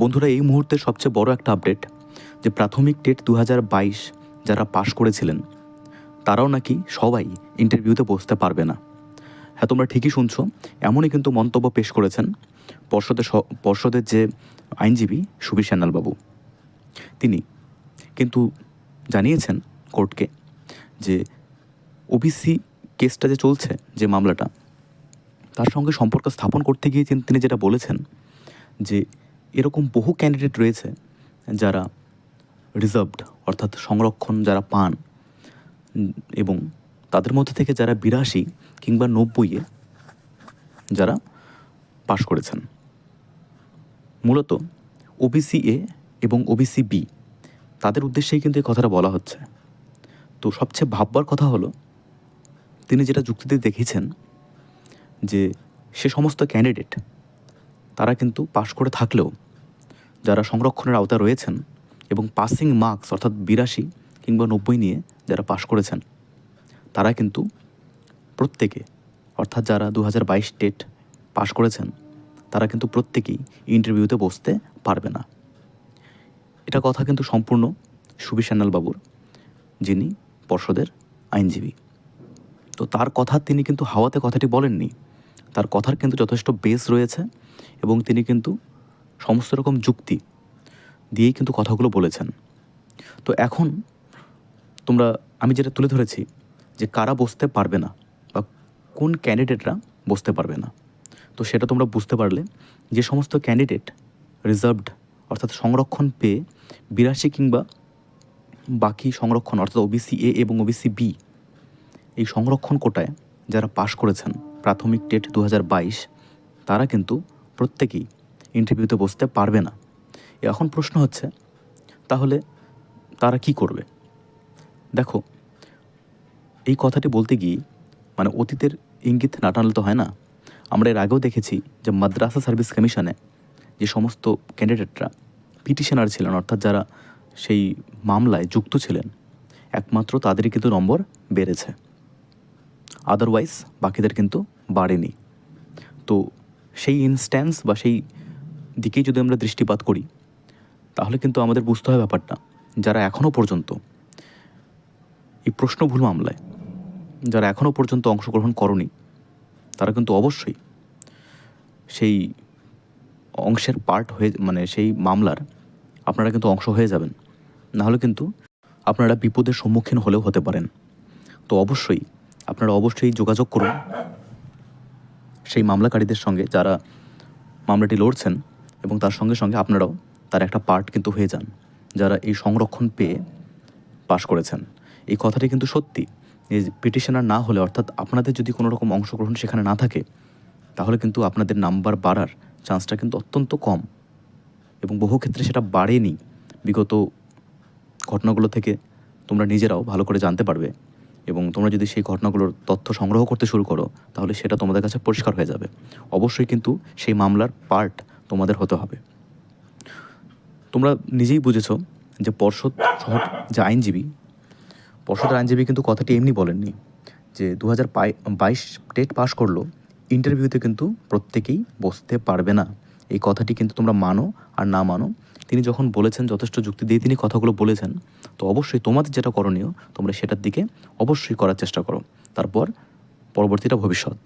বন্ধুরা, এই মুহূর্তে সবচেয়ে বড় একটা আপডেট যে প্রাথমিক টেট দু যারা পাশ করেছিলেন, তারাও নাকি সবাই ইন্টারভিউতে বসতে পারবে না। হ্যাঁ তোমরা ঠিকই শুনছো, এমনই কিন্তু মন্তব্য পেশ করেছেন পর্ষদের পর্ষদের যে আইনজীবী সুবীর সান্যালবাবু তিনি কিন্তু জানিয়েছেন কোর্টকে যে ওবিসি কেসটা যে চলছে, যে মামলাটা, তার সঙ্গে সম্পর্ক স্থাপন করতে গিয়ে তিনি যেটা বলেছেন যে এরকম বহু ক্যান্ডিডেট রয়েছে যারা রিজার্ভড অর্থাৎ সংরক্ষণ যারা পান, এবং তাদের মধ্যে থেকে যারা বিরাশি কিংবা নব্বইয়ে যারা পাশ করেছেন। মূলত ওবিসি এ এবং ওবিসি বি তাদের উদ্দেশ্যেই কিন্তু এই কথাটা বলা হচ্ছে। তো সবচেয়ে ভাববার কথা হলো, তিনি যেটা যুক্তিতে দেখিয়েছেন যে সে সমস্ত ক্যান্ডিডেট তারা কিন্তু পাশ করে থাকলেও যারা সংরক্ষণের আওতায় রয়েছেন এবং পাসিং মার্কস অর্থাৎ বিরাশি কিংবা নব্বই নিয়ে যারা পাশ করেছেন, তারা কিন্তু প্রত্যেকে, অর্থাৎ যারা দু হাজার বাইশ টেট পাশ করেছেন, তারা কিন্তু প্রত্যেকেই ইন্টারভিউতে বসতে পারবে না। এটা কথা কিন্তু সম্পূর্ণ সুবি বাবুর, যিনি পর্ষদের আইনজীবী। তো তার কথা তিনি কিন্তু হাওয়াতে কথাটি বলেননি। তার কথার কিন্তু যথেষ্ট বেস রয়েছে এবং তিনি কিন্তু সমস্ত রকম যুক্তি দিয়েই কিন্তু কথাগুলো বলেছেন। তো এখন তোমরা, আমি যেটা তুলে ধরেছি যে কারা বসতে পারবে না বা কোন ক্যান্ডিডেটরা বসতে পারবে না। তো সেটা তোমরা বুঝতে পারলে যে সমস্ত ক্যান্ডিডেট রিজার্ভড অর্থাৎ সংরক্ষণ পেয়ে বিরাশি কিংবা বাকি সংরক্ষণ অর্থাৎ ওবিসি এ এবং ওবিসি বি এই সংরক্ষণ কোটায় যারা পাশ করেছেন, প্রাথমিক টেট দু হাজার বাইশ, তারা কিন্তু প্রত্যেকেই ইন্টারভিউতে বসতে পারবে না। এখন প্রশ্ন হচ্ছে, তাহলে তারা কি করবে? দেখো, এই কথাটি বলতে গিয়ে মানে অতীতের ইঙ্গিত না টানলে তো হয় না। আমরা এর আগেও দেখেছি যে মাদ্রাসা সার্ভিস কমিশনে যে সমস্ত ক্যান্ডিডেটরা পিটিশনার ছিলেন, অর্থাৎ যারা সেই মামলায় যুক্ত ছিলেন, একমাত্র তাদেরই কিন্তু নম্বর বেড়েছে। আদারওয়াইজ বাকিদের কিন্তু বাড়েনি। তো সেই ইনস্ট্যান্স বা সেই দিকেই যদি আমরা দৃষ্টিপাত করি, তাহলে কিন্তু আমাদের বুঝতে হয় ব্যাপারটা, যারা এখনও পর্যন্ত এই প্রশ্নভুল মামলায়, যারা এখনও পর্যন্ত অংশগ্রহণ করনি, তারা কিন্তু অবশ্যই সেই অংশের পার্ট হয়ে মানে সেই মামলার আপনারা কিন্তু অংশ হয়ে যাবেন। নাহলে কিন্তু আপনারা বিপদের সম্মুখীন হলেও হতে পারেন। তো অবশ্যই আপনারা অবশ্যই যোগাযোগ করুন সেই মামলাকারীদের সঙ্গে যারা মামলাটি লড়ছেন এবং তার সঙ্গে সঙ্গে আপনারাও তার একটা পার্ট কিন্তু হয়ে যান, যারা এই সংরক্ষণ পেয়ে পাশ করেছেন। এই কথাটি কিন্তু সত্যি। যে পিটিশনার না হলে, অর্থাৎ আপনাদের যদি কোনো রকম অংশগ্রহণ সেখানে না থাকে, তাহলে কিন্তু আপনাদের নাম্বার বাড়ার চান্সটা কিন্তু অত্যন্ত কম। এবং বহু ক্ষেত্রে সেটা বাড়েনি। বিগত ঘটনাগুলো থেকে তোমরা নিজেরাও ভালো করে জানতে পারবে। এবং তোমরা যদি সেই ঘটনাগুলোর তথ্য সংগ্রহ করতে শুরু করো, তাহলে সেটা তোমাদের কাছে পরিষ্কার হয়ে যাবে। অবশ্যই কিন্তু সেই মামলার পার্ট তোমাদের হতে হবে। তোমরা নিজেই বুঝেছ যে পর্ষদ সহ যে আইনজীবী, পর্ষদের আইনজীবী কিন্তু কথাটি এমনি বলেননি যে দু হাজার বাইশ টেট পাস করল, ইন্টারভিউতে কিন্তু প্রত্যেকেই বসতে পারবে না। এই কথাটি কিন্তু তোমরা মানো আর না মানো। তিনি যখন বলেছেন, যথেষ্ট যুক্তি দিয়ে তিনি কথাগুলো বলেছেন, তো অবশ্যই তোমাদের যেটা করণীয়, তোমরা সেটার দিকে অবশ্যই করার চেষ্টা করো। তারপর পরবর্তীটা ভবিষ্যৎ।